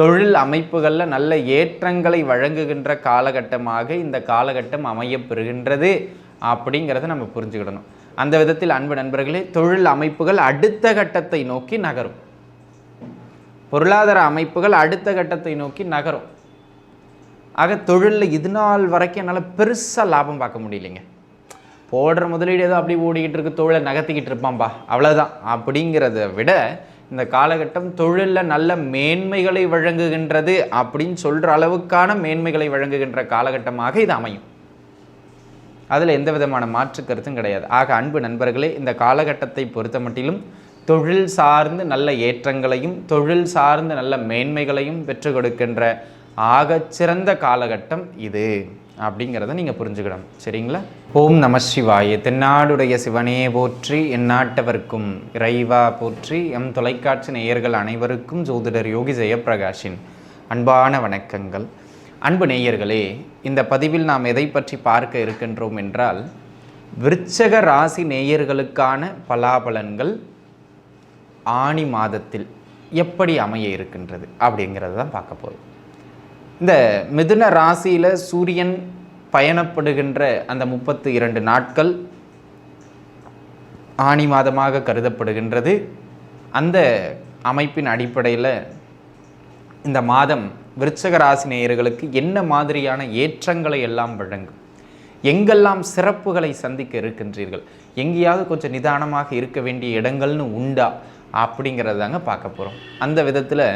தொழில் அமைப்புகளில் நல்ல ஏற்றங்களை வழங்குகின்ற காலகட்டமாக இந்த காலகட்டம் அமையப்பெறுகின்றது அப்படிங்கிறத நம்ம புரிஞ்சுக்கிடணும். அந்த விதத்தில் அன்பு நண்பர்களே தொழில் அமைப்புகள் அடுத்த கட்டத்தை நோக்கி நகரும். பொருளாதார அமைப்புகள் அடுத்த கட்டத்தை நோக்கி நகரும். ஆக தொழிலில் இது நாள் வரைக்கும் என்னால் பெருசாக லாபம் பார்க்க முடியலைங்க. போடுற முதலீடு ஏதோ அப்படி ஓடிக்கிட்டு இருக்கு தொழிலை நகர்த்திக்கிட்டு இருப்பான்பா அவ்வளோதான் அப்படிங்கிறத விட இந்த காலகட்டம் தொழிலில் நல்ல மேன்மைகளை வழங்குகின்றது அப்படின்னு சொல்கிற அளவுக்கான மேன்மைகளை வழங்குகின்ற காலகட்டமாக இது அமையும். அதில் எந்த விதமான மாற்று கருத்தும் கிடையாது. ஆக அன்பு நண்பர்களே இந்த காலகட்டத்தை பொறுத்த மட்டிலும் தொழில் சார்ந்து நல்ல ஏற்றங்களையும் தொழில் சார்ந்து நல்ல மேன்மைகளையும் பெற்றுக் கொடுக்கின்ற ஆகச்சிறந்த காலகட்டம் இது. அப்படிங்கிறத நீங்கள் புரிஞ்சுக்கிடணும் சரிங்களா? ஓம் நம சிவாய. தென்னாடுடைய சிவனே போற்றி எந்நாட்டவர்க்கும் இறைவா போற்றி எம் தொலைக்காட்சி நேயர்கள் அனைவருக்கும் ஜோதிடர் யோகி ஜெயப்பிரகாஷின் அன்பான வணக்கங்கள். அன்பு நேயர்களே இந்த பதிவில் நாம் எதை பற்றி பார்க்க இருக்கின்றோம் என்றால் விருச்சக ராசி நேயர்களுக்கான பலாபலன்கள் ஆணி மாதத்தில் எப்படி அமைய இருக்கின்றது அப்படிங்கிறது தான் பார்க்க போகிறோம் இந்த மிதுன ராசியில் சூரியன் பயணப்படுகின்ற அந்த முப்பத்து இரண்டு நாட்கள் ஆணி மாதமாக கருதப்படுகின்றது. அந்த அமைப்பின் அடிப்படையில் இந்த மாதம் விருச்சக ராசி நேயர்களுக்கு என்ன மாதிரியான ஏற்றங்களை எல்லாம் வழங்கும்? எங்கெல்லாம் சிறப்புகளை சந்திக்க இருக்கின்றீர்கள்? எங்கேயாவது கொஞ்சம் நிதானமாக இருக்க வேண்டிய இடங்கள்னு உண்டா? அப்படிங்கிறதாங்க பார்க்க போகிறோம் அந்த விதத்தில்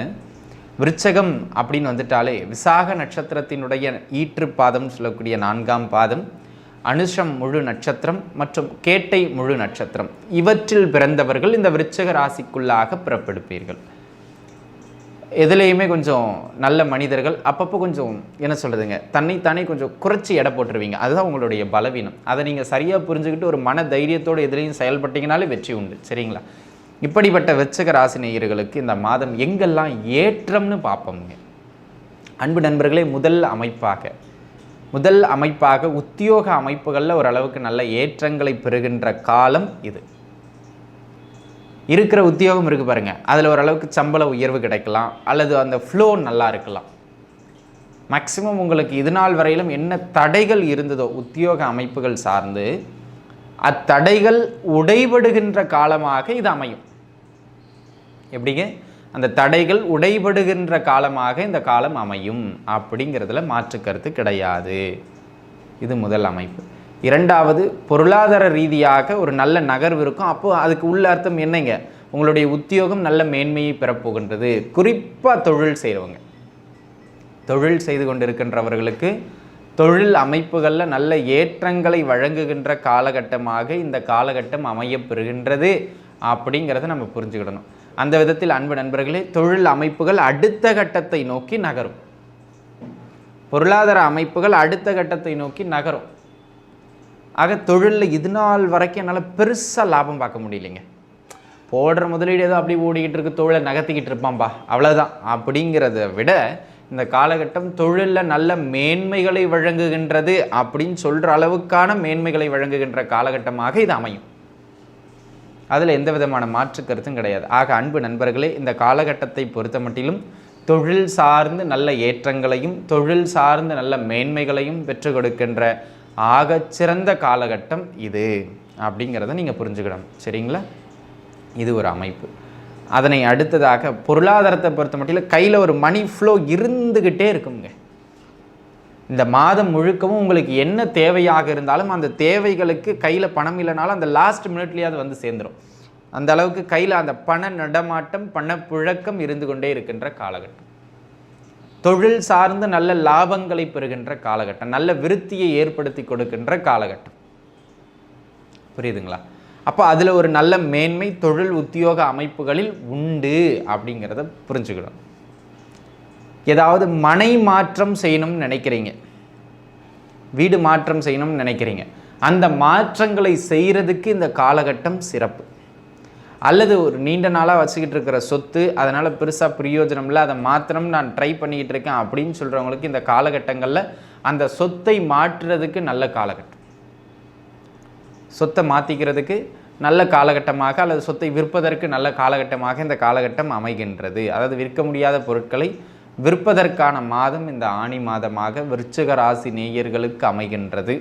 விருச்சகம் அப்படின்னு வந்துட்டாலே விசாக நட்சத்திரத்தினுடைய ஈற்று பாதம் சொல்லக்கூடிய நான்காம் பாதம் அனுஷம் முழு நட்சத்திரம் மற்றும் கேட்டை முழு நட்சத்திரம். இவற்றில் பிறந்தவர்கள் இந்த விருச்சக ராசிக்குள்ளாக பிறப்பெடுப்பீர்கள். எதுலேயுமே கொஞ்சம் நல்ல மனிதர்கள் அப்பப்போ கொஞ்சம் என்ன சொல்கிறதுங்க தன்னைத்தானே கொஞ்சம் குறைச்சி எடை போட்டுருவீங்க. அதுதான் உங்களுடைய பலவீனம். அதை நீங்கள் சரியாக புரிஞ்சுக்கிட்டு ஒரு மன தைரியத்தோடு எதுலேயும் செயல்பட்டீங்கனாலே வெற்றி உண்டு. சரிங்களா? இப்படிப்பட்ட வெச்சக ராசி நேயர்களுக்கு இந்த மாதம் எங்கெல்லாம் ஏற்றம்னு பார்ப்போங்க அன்பு நண்பர்களே முதல் அமைப்பாக முதல் அமைப்பாக உத்தியோக அமைப்புகளில் ஓரளவுக்கு நல்ல ஏற்றங்களை பெறுகின்ற காலம் இது. இருக்கிற உத்தியோகம் இருக்குது பாருங்க. அதில் ஓரளவுக்கு சம்பள உயர்வு கிடைக்கலாம். அல்லது அந்த ஃப்ளோ நல்லா இருக்கலாம். மேக்சிமம் உங்களுக்கு இது நாள் வரையிலும் என்ன தடைகள் இருந்ததோ உத்தியோக அமைப்புகள் சார்ந்து அத்தடைகள் உடைபடுகின்ற காலமாக இது அமையும். எப்படிங்க? அந்த தடைகள் உடைபடுகின்ற காலமாக இந்த காலம் அமையும். அப்படிங்கிறதுல மாற்று கருத்து கிடையாது. இது முதல் அமைப்பு. இரண்டாவது பொருளாதார ரீதியாக ஒரு நல்ல நகர்வு இருக்கும். அப்போது அதுக்கு உள்ள அர்த்தம் என்னங்க? உங்களுடைய உத்தியோகம் நல்ல மேன்மையை பெறப்போகின்றது. குறிப்பாக தொழில் செய்கிறவங்க தொழில் செய்து கொண்டிருக்கின்றவர்களுக்கு தொழில் அமைப்புகளில் நல்ல ஏற்றங்களை வழங்குகின்ற காலகட்டமாக இந்த காலகட்டம் அமையப்பெறுகின்றது அப்படிங்கிறத நம்ம புரிஞ்சுக்கிடணும். அந்த விதத்தில் அன்பு நண்பர்களே தொழில் அமைப்புகள் அடுத்த கட்டத்தை நோக்கி நகரும். பொருளாதார அமைப்புகள் அடுத்த கட்டத்தை நோக்கி நகரும். ஆக தொழிலில் இது நாள் வரைக்கும் என்னால் பெருசாக லாபம் பார்க்க முடியலைங்க. போடுற முதலீடு ஏதோ அப்படி ஓடிக்கிட்டு இருக்கு தொழிலை நகர்த்திக்கிட்டு இருப்பான்பா அவ்வளோதான் அப்படிங்கிறத விட இந்த காலகட்டம் தொழிலில் நல்ல மேன்மைகளை வழங்குகின்றது அப்படின்னு சொல்கிற அளவுக்கான மேன்மைகளை வழங்குகின்ற காலகட்டமாக இது அமையும். அதில் எந்த விதமான மாற்று கருத்தும் கிடையாது. ஆக அன்பு நண்பர்களே இந்த காலகட்டத்தை பொறுத்த மட்டிலும் தொழில் சார்ந்து நல்ல ஏற்றங்களையும் தொழில் சார்ந்து நல்ல மேன்மைகளையும் பெற்றுக் கொடுக்கின்ற ஆகச்சிறந்த காலகட்டம் இது. அப்படிங்கிறத நீங்கள் புரிஞ்சுக்கணும். சரிங்களா? இது ஒரு அமைப்பு. அதனை அடுத்ததாக பொருளாதாரத்தை பொறுத்த மட்டிலும் கையில் ஒரு மணி ஃப்ளோ இருந்துக்கிட்டே இருக்குங்க. இந்த மாதம் முழுக்கவும் உங்களுக்கு என்ன தேவையாக இருந்தாலும் அந்த தேவைகளுக்கு கையில் பணம் இல்லைனாலும் அந்த லாஸ்ட் மினிட்லேயாவது வந்து சேர்ந்துடும் அந்த அளவுக்கு கையில் அந்த பண நடமாட்டம் பணப்புழக்கம் இருந்து கொண்டே இருக்கின்ற காலகட்டம். தொழில் சார்ந்து நல்ல லாபங்களை பெறுகின்ற காலகட்டம். நல்ல விருத்தியை ஏற்படுத்தி கொடுக்கின்ற காலகட்டம். புரியுதுங்களா? அப்போ அதில் ஒரு நல்ல மேன்மை தொழில் உத்தியோக அமைப்புகளில் உண்டு அப்படிங்கிறத புரிஞ்சுக்கணும். ஏதாவது மனை மாற்றம் செய்யணும்னு நினைக்கிறீங்க. வீடு மாற்றம் செய்யணும்னு நினைக்கிறீங்க. அந்த மாற்றங்களை செய்கிறதுக்கு இந்த காலகட்டம் சிறப்பு. அல்லது ஒரு நீண்ட நாளாக வச்சுக்கிட்டு இருக்கிற சொத்து அதனால் பெருசாக பிரயோஜனம் இல்லை அதை மாத்திரம் நான் ட்ரை பண்ணிக்கிட்டு இருக்கேன் அப்படின்னு சொல்கிறவங்களுக்கு இந்த காலகட்டங்களில் அந்த சொத்தை மாற்றுறதுக்கு நல்ல காலகட்டம். சொத்தை மாற்றிக்கிறதுக்கு நல்ல காலகட்டமாக அல்லது சொத்தை விற்பதற்கு நல்ல காலகட்டமாக இந்த காலகட்டம் அமைகின்றது. அதாவது விற்க முடியாத பொருட்களை விற்பதற்கான மாதம் இந்த ஆணி மாதமாக விருச்சிக ராசி நேயர்களுக்கு அமைகின்றது.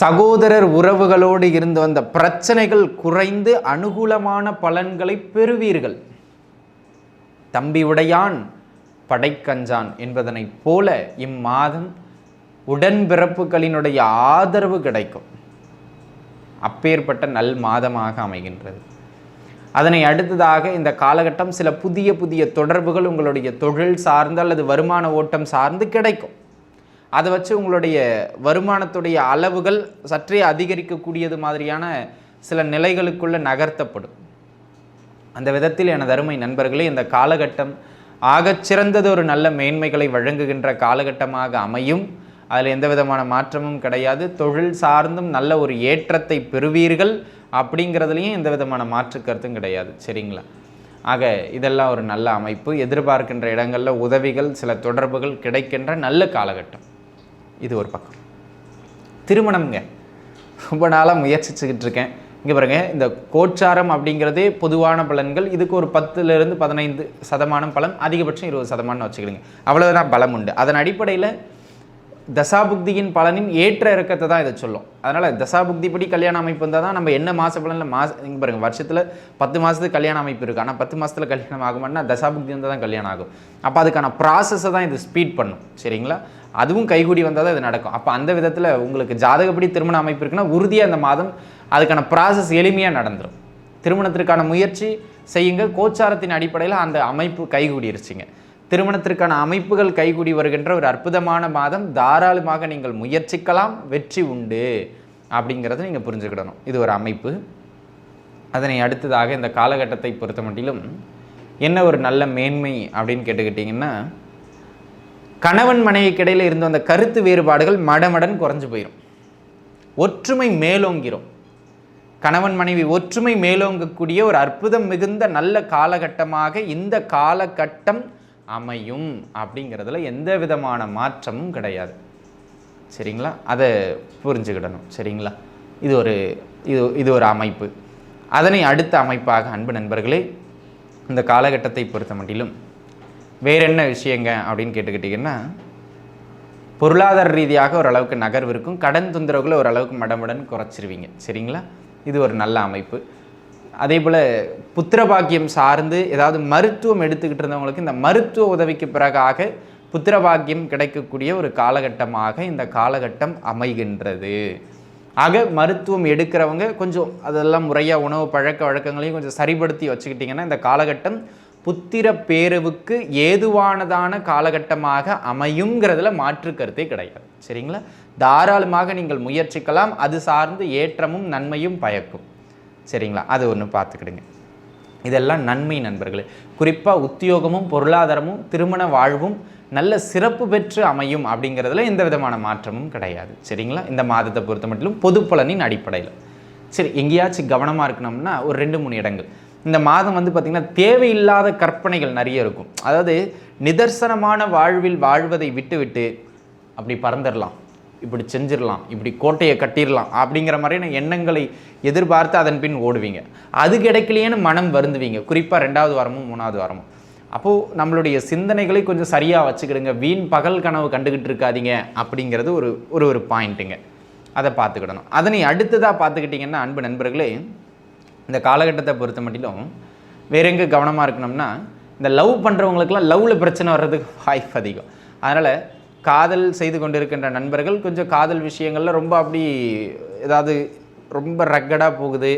சகோதரர் உறவுகளோடு இருந்து வந்த பிரச்சனைகள் குறைந்து அனுகூலமான பலன்களை பெறுவீர்கள். தம்பி உடையான் படைக்கஞ்சான் என்பதனைப் போல இம்மாதம் உடன்பிறப்புகளினுடைய ஆதரவு கிடைக்கும். அப்பேற்பட்ட நல் மாதமாக அமைகின்றது. அதனை அடுத்ததாக இந்த காலகட்டம் சில புதிய புதிய தொடர்புகள் உங்களுடைய தொழில் சார்ந்து அல்லது வருமான ஓட்டம் சார்ந்து கிடைக்கும். அதை வச்சு உங்களுடைய வருமானத்துடைய அளவுகள் சற்றே அதிகரிக்கக்கூடியது மாதிரியான சில நிலைகளுக்குள்ள நகர்த்தப்படும். அந்த விதத்தில் எனது அருமை நண்பர்களே இந்த காலகட்டம் ஆகச்சிறந்தது ஒரு நல்ல மேன்மைகளை வழங்குகின்ற காலகட்டமாக அமையும். அதில் எந்த விதமான மாற்றமும் கிடையாது. தொழில் சார்ந்தும் நல்ல ஒரு ஏற்றத்தை பெறுவீர்கள் அப்படிங்கிறதுலையும் எந்த விதமான மாற்று கருத்தும் கிடையாது. சரிங்களா? ஆக இதெல்லாம் ஒரு நல்ல அமைப்பு. எதிர்பார்க்கின்ற இடங்களில் உதவிகள் சில தொடர்புகள் கிடைக்கின்ற நல்ல காலகட்டம். இது ஒரு பக்கம். திருமணம்ங்க. ரொம்ப நாளாக முயற்சிச்சுக்கிட்டு இருக்கேன். இங்கே பாருங்க இந்த கோச்சாரம் அப்படிங்கிறதே பொதுவான பலன்கள். இதுக்கு ஒரு பத்துலேருந்து பதினைந்து சதமானம் பலன் அதிகபட்சம் இருபது சதமானம் வச்சுக்கிடுங்க அவ்வளோதான் பலம் உண்டு. அதன் அடிப்படையில் தசாபுக்தியின் பலனின் ஏற்ற இறக்கத்தை தான் இதை சொல்லும். அதனால் தசாபுக்தி படி கல்யாண அமைப்பு இருந்தால் தான் நம்ம என்ன மாத பலனில் மாச இங்கே பாருங்கள் வருஷத்தில் பத்து மாதத்துக்கு கல்யாண அமைப்பு இருக்குது ஆனால் பத்து மாதத்தில் கல்யாணம் ஆகுமானா தசாபுக்தி இருந்தால் தான் கல்யாணம் ஆகும். அப்போ அதுக்கான ப்ராசஸை தான் இது ஸ்பீட் பண்ணும். சரிங்களா? அதுவும் கைகூடி வந்தால் தான் இது நடக்கும். அப்போ அந்த விதத்தில் உங்களுக்கு ஜாதகப்படி திருமண அமைப்பு இருக்குன்னா உறுதியாக அந்த மாதம் அதுக்கான ப்ராசஸ் எளிமையாக நடந்துடும் திருமணத்திற்கான முயற்சி செய்யுங்க. கோச்சாரத்தின் அடிப்படையில் அந்த அமைப்பு கைகூடிருச்சுங்க. திருமணத்திற்கான அமைப்புகள் கைகூடி வருகின்ற ஒரு அற்புதமான மாதம். தாராளமாக நீங்கள் முயற்சிக்கலாம். வெற்றி உண்டு. அப்படிங்கிறத நீங்கள் புரிஞ்சுக்கிடணும். இது ஒரு அமைப்பு. அதனை அடுத்ததாக இந்த காலகட்டத்தை பொறுத்த மட்டிலும் என்ன ஒரு நல்ல மேன்மை அப்படின்னு கேட்டுக்கிட்டிங்கன்னா கணவன் மனைவிக்கு இடையில் இருந்த அந்த கருத்து வேறுபாடுகள் மடமடன் குறைஞ்சு போயிடும் ஒற்றுமை மேலோங்கிறோம் கணவன் மனைவி ஒற்றுமை மேலோங்கக்கூடிய ஒரு அற்புதம் மிகுந்த நல்ல காலகட்டமாக இந்த காலகட்டம் அமையும் அப்படிங்கிறதுல எந்த விதமான மாற்றமும் கிடையாது. சரிங்களா? அதை புரிஞ்சுக்கிடணும். சரிங்களா? இது ஒரு இது இது ஒரு அமைப்பு. அதனை அடுத்த அமைப்பாக அன்பு நண்பர்களே இந்த காலகட்டத்தை பொறுத்த மட்டிலும் வேற என்ன விஷயங்க அப்படின்னு கேட்டுக்கிட்டிங்கன்னா பொருளாதார ரீதியாக ஓரளவுக்கு நகர்வு இருக்கும். கடன் தொந்தரவுகளை ஓரளவுக்கு மடமுடன் குறைச்சிருவீங்க. சரிங்களா? இது ஒரு நல்ல அமைப்பு. அதே போல் புத்திர பாக்கியம் சார்ந்து ஏதாவது மருத்துவம் எடுத்துக்கிட்டு இருந்தவங்களுக்கு இந்த மருத்துவ உதவிக்கு பிறகாக புத்திர பாக்கியம் கிடைக்கக்கூடிய ஒரு காலகட்டமாக இந்த காலகட்டம் அமைகின்றது. ஆக மருத்துவம் எடுக்கிறவங்க கொஞ்சம் அதெல்லாம் முறையாக உணவு பழக்க வழக்கங்களையும் கொஞ்சம் சரிப்படுத்தி வச்சுக்கிட்டிங்கன்னா இந்த காலகட்டம் புத்திர பேரவுக்கு ஏதுவானதான காலகட்டமாக அமையுங்கிறதுல மாற்று கருத்தே கிடையாது. சரிங்களா? தாராளமாக நீங்கள் முயற்சிக்கலாம். அது சார்ந்து ஏற்றமும் நன்மையும் பயக்கும். சரிங்களா? அது ஒன்று பார்த்துக்கிடுங்க. இதெல்லாம் நன்மை நண்பர்களே. குறிப்பாக உத்தியோகமும் பொருளாதாரமும் திருமண வாழ்வும் நல்ல சிறப்பு பெற்று அமையும் அப்படிங்கிறதுல எந்த விதமான மாற்றமும் கிடையாது. சரிங்களா? இந்த மாதத்தை பொறுத்த மட்டும் பொது பலனின் அடிப்படையில். சரி எங்கேயாச்சும் கவனமாக இருக்கணும்னா ஒரு ரெண்டு மூணு இடங்கள். இந்த மாதம் வந்து பார்த்திங்கன்னா தேவையில்லாத கற்பனைகள் நிறைய இருக்கும். அதாவது நிதர்சனமான வாழ்வில் வாழ்வதை விட்டுவிட்டு அப்படி பறந்துடலாம் இப்படி செஞ்சிடலாம் இப்படி கோட்டையை கட்டிடலாம் அப்படிங்கிற மாதிரியான எண்ணங்களை எதிர்பார்த்து அதன் பின் ஓடுவீங்க. அது கிடைக்கலையேன்னு மனம் வருந்துவீங்க. குறிப்பாக ரெண்டாவது வாரமும் மூணாவது வாரமும். அப்போது நம்மளுடைய சிந்தனைகளை கொஞ்சம் சரியாக வச்சுக்கிடுங்க. வீண் பகல் கனவு கண்டுக்கிட்டு இருக்காதீங்க அப்படிங்கிறது ஒரு ஒரு ஒரு பாயிண்ட்டுங்க. அதை பார்த்துக்கிடணும். அதனை அடுத்ததாக பார்த்துக்கிட்டிங்கன்னா அன்பு நண்பர்களே இந்த காலகட்டத்தை பொறுத்த மட்டிலும் வேற எங்கே கவனமாக இருக்கணும்னா இந்த லவ் பண்ணுறவங்களுக்குலாம் லவ்வில் பிரச்சனை வர்றதுக்கு வாய்ப்பு அதிகம். அதனால் காதல் செய்து கொண்டிருக்கின்ற நண்பர்கள் கொஞ்சம் காதல் விஷயங்களில் ரொம்ப அப்படி ஏதாவது ரொம்ப ரக்கடாக போகுது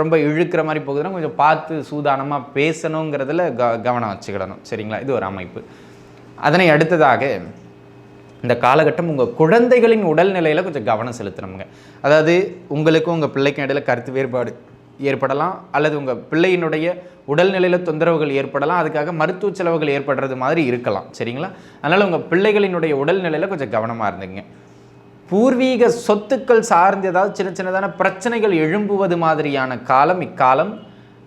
ரொம்ப இழுக்கிற மாதிரி போகுதுன்னா கொஞ்சம் பார்த்து சூதானமாக பேசணுங்கிறதுல க கவனம் வச்சுக்கிடணும். சரிங்களா? இது ஒரு அமைப்பு. அதனை அடுத்ததாக இந்த காலகட்டம் உங்கள் குழந்தைகளின் உடல்நிலையில் கொஞ்சம் கவனம் செலுத்தணுங்க. அதாவது உங்களுக்கும் உங்கள் பிள்ளைக்கும் இடையில கருத்து வேறுபாடு ஏற்படலாம் அல்லது உங்கள் பிள்ளையினுடைய உடல்நிலையில் தொந்தரவுகள் ஏற்படலாம் அதுக்காக மருத்துவ செலவுகள் ஏற்படுறது மாதிரி இருக்கலாம் சரிங்களா? அதனால் உங்கள் பிள்ளைகளினுடைய உடல்நிலையில் கொஞ்சம் கவனமாக இருந்துங்க. பூர்வீக சொத்துக்கள் சார்ந்து ஏதாவது சின்ன சின்னதான பிரச்சனைகள் எழும்புவது மாதிரியான காலம் இக்காலம்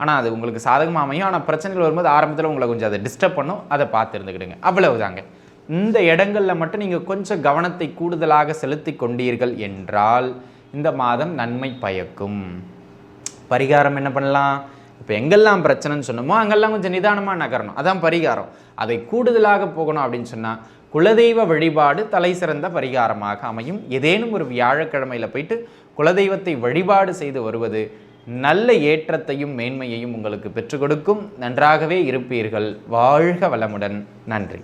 ஆனால் அது உங்களுக்கு சாதகமாக அமையும். ஆனால் பிரச்சனைகள் வரும்போது ஆரம்பத்தில் உங்களை கொஞ்சம் அதை டிஸ்டர்ப் பண்ணும். அதை பார்த்து இருந்துக்கிடுங்க. அவ்வளவுதாங்க. இந்த இடங்களில் மட்டும் நீங்கள் கொஞ்சம் கவனத்தை கூடுதலாக செலுத்தி கொண்டீர்கள் என்றால் இந்த மாதம் நன்மை பயக்கும். பரிகாரம் என்ன பண்ணலாம்? இப்போ எங்கெல்லாம் பிரச்சனைன்னு சொன்னோமோ அங்கெல்லாம் கொஞ்சம் நிதானமாக நகரணும். அதான் பரிகாரம். அதை கூடுதலாக போகணும் அப்படின்னு சொன்னால் குலதெய்வ வழிபாடு தலை சிறந்த பரிகாரமாக அமையும். ஏதேனும் ஒரு வியாழக்கிழமையில் போயிட்டு குலதெய்வத்தை வழிபாடு செய்து வருவது நல்ல ஏற்றத்தையும் மேன்மையையும் உங்களுக்கு பெற்றுக் கொடுக்கும். நன்றாகவே இருப்பீர்கள். வாழ்க வளமுடன். நன்றி.